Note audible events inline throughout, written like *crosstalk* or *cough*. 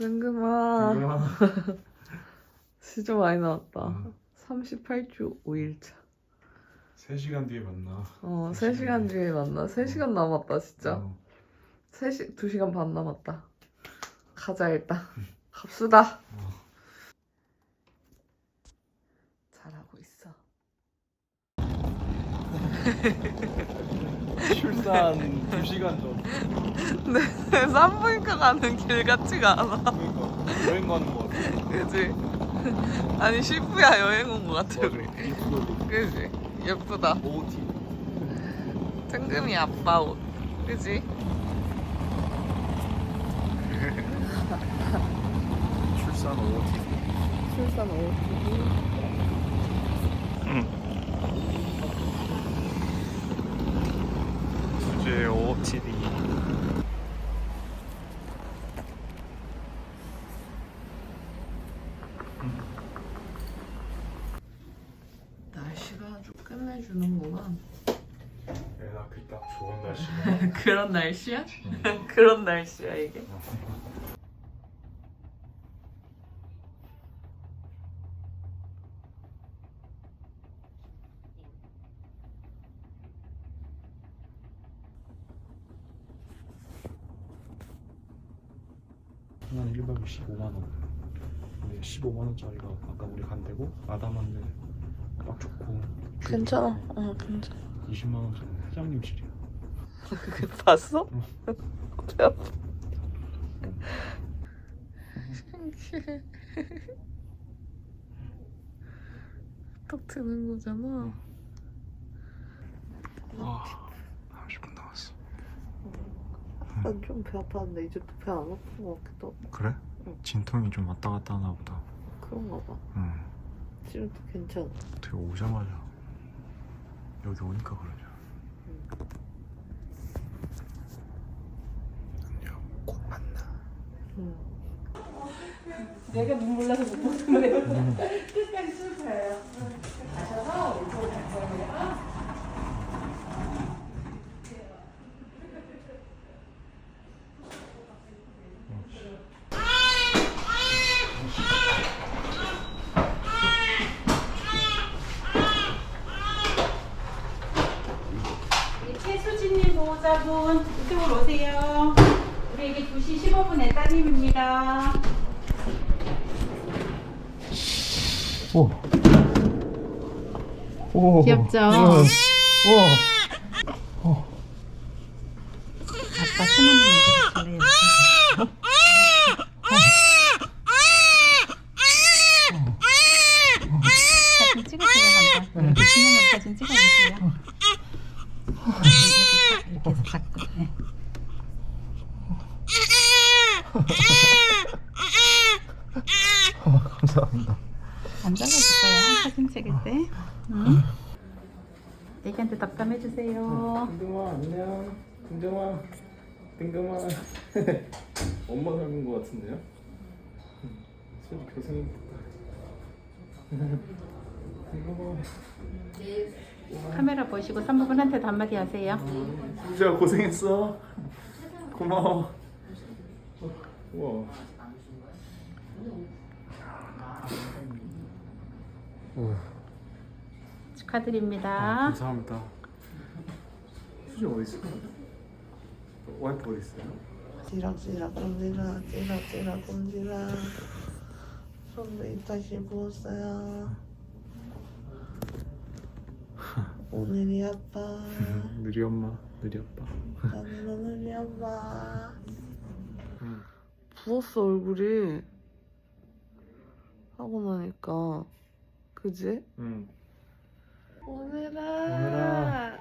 맹금아. 아. *laughs* 진짜 많이 나왔다. 음. 38주 5일차. 3시간 뒤에 만나. 어세 3시간 뒤에. 만나. 3시간 남았다 진짜. 어. 3시, 2시간 반 남았다. 가자 일단. 갑시다. 어. 잘하고 있어 *laughs* 출산 2시간 전 네, 산부인과 가는 길 같지가 않아. 그러니까 여행 가는 거 같아 그지? 아니, 시부야 여행 온거 같아, 그래. 이쁘게 그지? 예쁘다. OT 뜬금이 아빠 옷. 그지? *laughs* 출산 OT 출산 5 그런 날씨야? *laughs* 그런 날씨야 이게? 하나는 1박에 15만 원. 근데 15만 원짜리가 아까 우리 간 데고 아담한데 딱 좋고. 괜찮아 어 괜찮아 20만 원 짜리 사장님실이야. 그 봤어? 응. 배 아파 신기해 딱 드는 거잖아 와, 30분 나왔어. 난좀배 아팠는데 이제 또 배 안 아픈 것 같기도 하고 그래? 응. 진통이 좀 왔다 갔다 하나 보다. 그런가 봐 응. 지금 또 괜찮아 어떻게 오자마자 여기 오니까 그러냐. 안녕, 곧 만나. 응. 내가 눈물 나서 못 먹는 거예요. 끝까지 슬퍼요. 가셔서 이쪽으로 갈 거예요. 네, 최수진님 보호자분 이쪽으로 오세요. 우리에게 2시 15분에 따님입니다. 오. 오. 귀엽죠? 와. 아빠 손 한번 만져주실래요? 사진 찍으세요 한번. 신형으로 사진 찍어주세요. 이렇게 해서 잡고. 네. 감사합니다. 앉아가실까요? 사진 찍을 때. 응? 애기한테 덕담해주세요. 딩동아 안녕. 딩동아. 딩동아. *laughs* 엄마 닮은 것 같은데요? 교생이겠다. 딩동아. *laughs* 카메라 보시고 산모분한테도 한마디 하세요. 진짜 고생했어. 고마워. 우와. 우와. 축하드립니다. 아, 감사합니다. 수지 어디 있어? 와이프 어디 있어요? 찌락찌락 꼼지락 찌락찌락 꼼지락 손도 이따 씹었어요 *laughs* 오늘이 아빠 느리 엄마, 느리 아빠. 나는 오늘이 아빠 응. 부었어 얼굴이 하고 나니까 그지? 응. 오늘아 오늘아.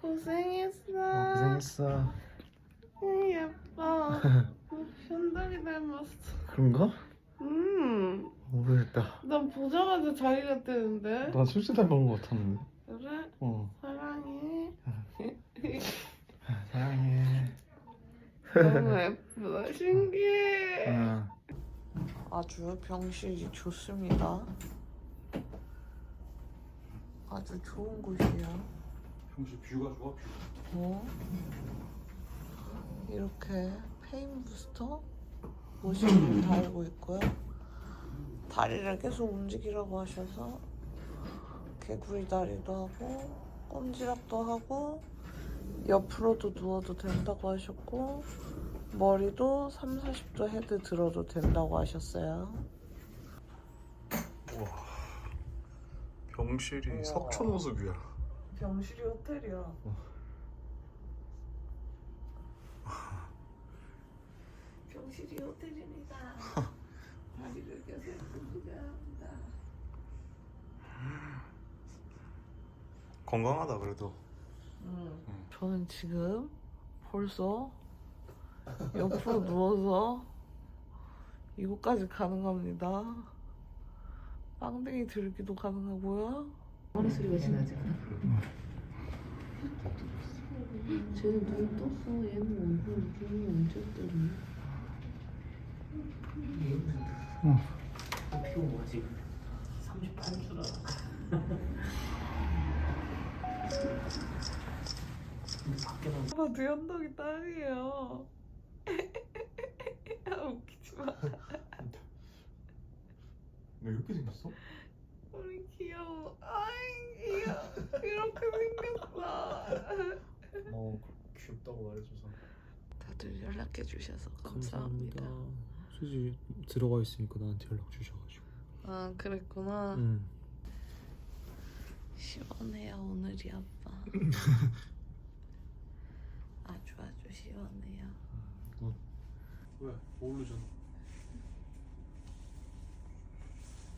고생했어 어, 고생했어. 응, 예뻐 *laughs* 현덕이 닮았어 그런가? 음, 모르겠다. 난 보자마자 자기 같았는데 난 실제 닮은 것 같았는데. 그래? 어. 사랑해 사랑해. 너무 *laughs* 예쁘다 신기해 응. 아주 병실이 좋습니다 아주 좋은 곳이야 평소 뷰가 좋아, 뷰. 어? 이렇게 페인 부스터 모시기를 *clears throat* 달고 있고요. 다리를 계속 움직이라고 하셔서 개구리 다리도 하고 꼼지락도 하고 옆으로도 누워도 된다고 하셨고 머리도 3, 40도 헤드 들어도 된다고 하셨어요. 병실이 우와. 석촌 모습이야. 병실이 호텔이야. *laughs* 병실이 호텔입니다. 다리를 계속 움직여야 합니다. 건강하다 그래도. 저는 지금 벌써 옆으로 누워서 이곳까지 가능합니다. 빵댕이 들기도 가능하고요. 머리 소리가 지나지 쟤는 눈 떴어 얘는 얼굴 눈이 언제 뜨니 피고 뭐지? 38줄 알아. 근데 밖에는 아, 내 언덕이 딸이에요. 아, 웃기지 마. 왜 이렇게 생겼어? 우리 귀여워. 아이, 귀여워. 이렇게 생겼어. 어 귀엽다고 말해줘서. 다들 연락해 주셔서 감사합니다. 수지 들어가 있으니까 나한테 연락 주셔가지고. 아, 그랬구나. 응. 시원해요, 오늘이 아빠. *laughs* 아주 아주 시원해요. 왜? 모르잖아.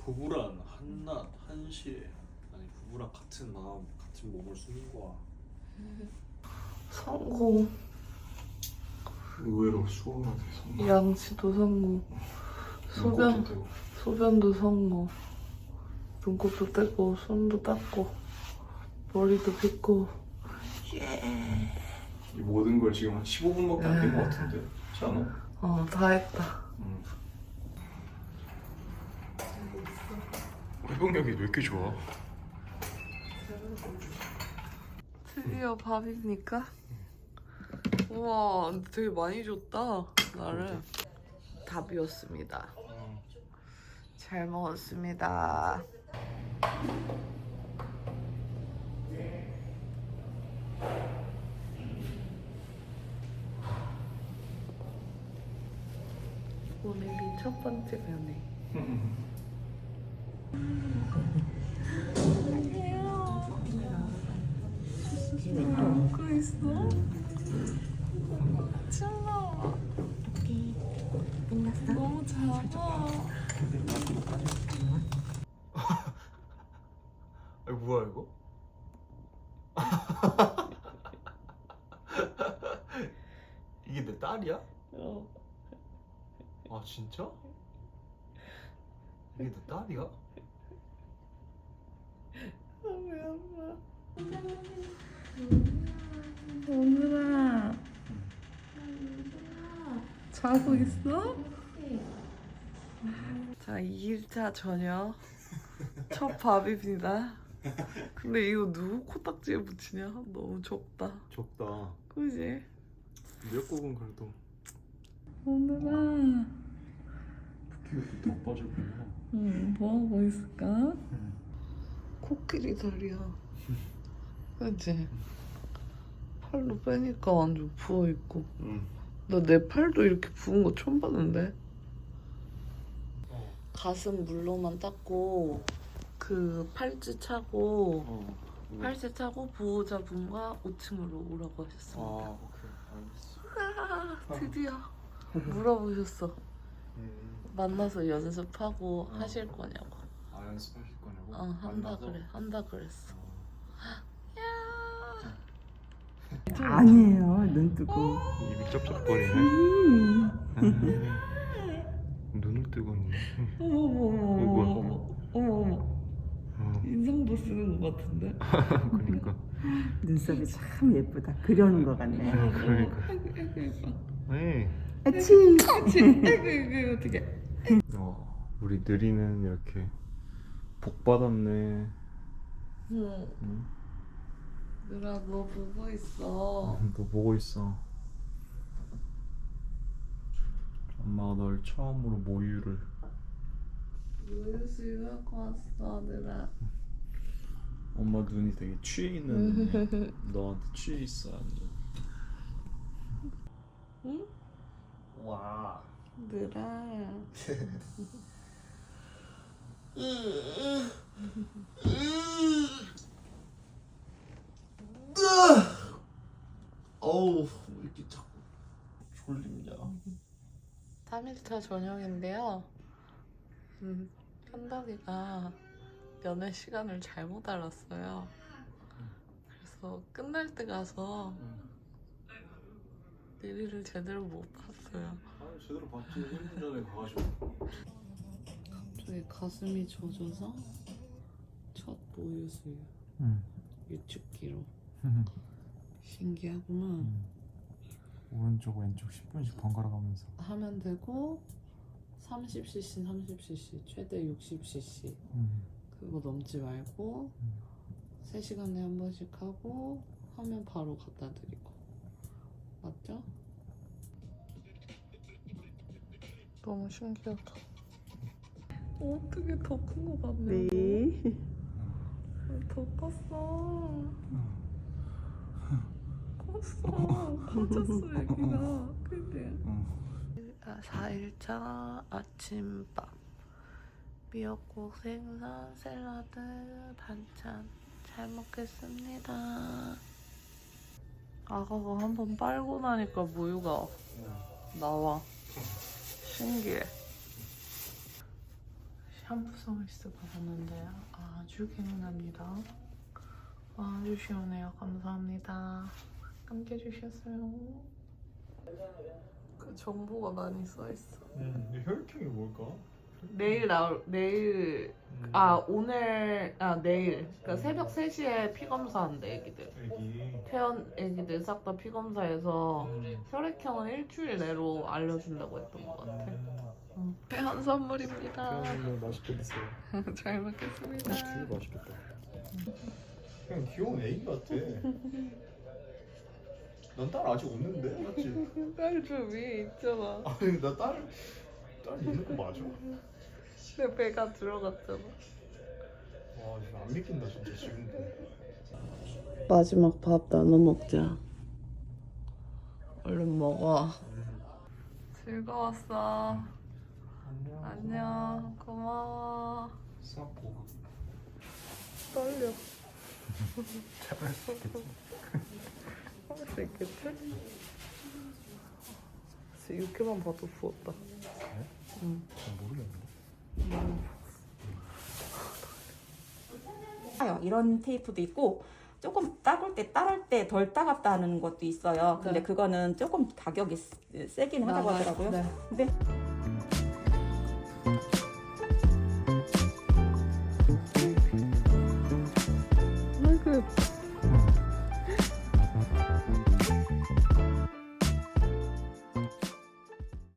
부부란 한낮 한시에 아니 부부랑 같은 마음 같은 몸을 쓰는 거야. 성공. 의외로 수월하게 성공. 양치도 성공. 소변, 소변도 성공. 눈곱도 떼고, 손도 닦고, 머리도 빗고. 예. 이 모든 걸 지금 한 15분밖에 안 된 것 같은데. 그렇지 않아? 어, 다 했다. 응. 회복력이 왜 이렇게 좋아? 드디어 밥입니까? 우와, 되게 많이 줬다, 나를. 답이었습니다. 잘 먹었습니다. 오늘이 첫 번째 면회. *laughs* 먹고 있어? 참아. 너무 작아. 아 뭐야 이거? *laughs* 이게 내 딸이야? 어. 아 진짜? 이게 내 딸이야? 왜 아파? 오늘아. 자고 있어? 자, 2일차 저녁. 첫 밥입니다. 근데 이거 누구 코딱지에 붙이냐? 너무 적다. 적다. 그지? 미역국은 그래도 오늘아. 붓기가 뚝 빠졌구나. 응, 뭐 하고 있을까? 코끼리 다리야. 그치? 팔로 빼니까 완전 부어있고. 응. 나 내 팔도 이렇게 부은 거 처음 봤는데? 어. 가슴 물로만 닦고, 그 팔찌 차고, 어. 팔찌 차고 보호자분과 5층으로 오라고 아 하셨습니다. 오케이 알겠어. 아, 드디어 물어보셨어. 음. 만나서 연습하고 어. 하실 거냐고. 아 연습하실 거냐고? 어, 한다 만나서? 그래. 한다 그랬어. 어. 야. 아니에요. 눈 뜨고. 입이 쩝쩝거리네. 음. 눈을 뜨고 있네. 어머머머머머. 어머머. 어, 인상도 쓰는 것 같은데? *laughs* 그러니까. 눈썹이 참 예쁘다. 그려는 것 같네. 그러니까. 아이고, 아이고, 아이고. 네. 아치. 아이고, 아이고, 어떡해. 어, 우리 느리는 이렇게 복 받았네. 응. 응? 누나, 너 보고 있어. 너 보고 있어. 엄마가 널 처음으로 모유를 우유수유 하고 왔어, 누나. 엄마 눈이 되게 취해 있는 눈이 너한테 취해 있어 완전 응? 와 누나. *laughs* 어우 왜 이렇게 자꾸 졸립냐 3일차 저녁인데요. 음, 현덕이가 연애 시간을 잘못 알았어요. 그래서 끝날 때 가서 내리를 제대로 못 봤어요. 아니 제대로 봤지 1분 전에 가가지고 갑자기 가슴이 젖어서 첫 모유수유 응. 유축기로 신기하구만. 음. 오른쪽 왼쪽 10분씩 번갈아 가면서 하면 되고 30cc, 30cc, 최대 60cc 응. 그거 넘지 말고 음. 3시간에 한 번씩 하고 하면 바로 갖다 드리고 맞죠? 너무 신기하다 어떻게 더 큰 거 같네 네. 더 컸어. 컸어. 커졌어 애기가? 아, 4일차 아침밥. 미역국 생선 샐러드 반찬 잘 먹겠습니다. 아가가 한 번 빨고 나니까 모유가 나와. 신기해 샴푸 서비스 받았는데 아주 개운합니다. 아주 시원해요. 감사합니다. 함께 해주셨어요. 그 정보가 많이 써있어. 응. 근데 혈액형이 뭘까? 내일 나올 내일 아 오늘 아 내일. 그러니까 새벽 3시에 피 검사한대 애기들. 애기. 태연 애기들 싹 다 피 검사해서 음. 혈액형은 일주일 내로 알려준다고 했던 것 같아. 응. 태연 선물입니다. 태연이는 맛있게 드세요. *laughs* 잘 먹겠습니다. 되게 맛있겠다. 그냥 귀여운 애기 같아. 넌딸 아직 없는데? 맞지? *laughs* 딸좀 위에 있잖아. 아니 나 딸 딸 있는 거 맞아? 내 배가 들어갔잖아. 와 이거 안 믿긴다 진짜 지금도. 마지막 밥 나눠 먹자. 얼른 먹어. 즐거웠어 안녕 안녕 고마워 싸고 떨려 할수 있겠지? 진짜 이렇게만 봐도 부었다 응 모르겠네 요 이런 테이프도 있고 조금 따글 때 따를 때 덜 따갑다는 것도 있어요. 근데 네. 그거는 조금 가격이 세- 세긴 하다고 나가요. 하더라고요. 네. 근데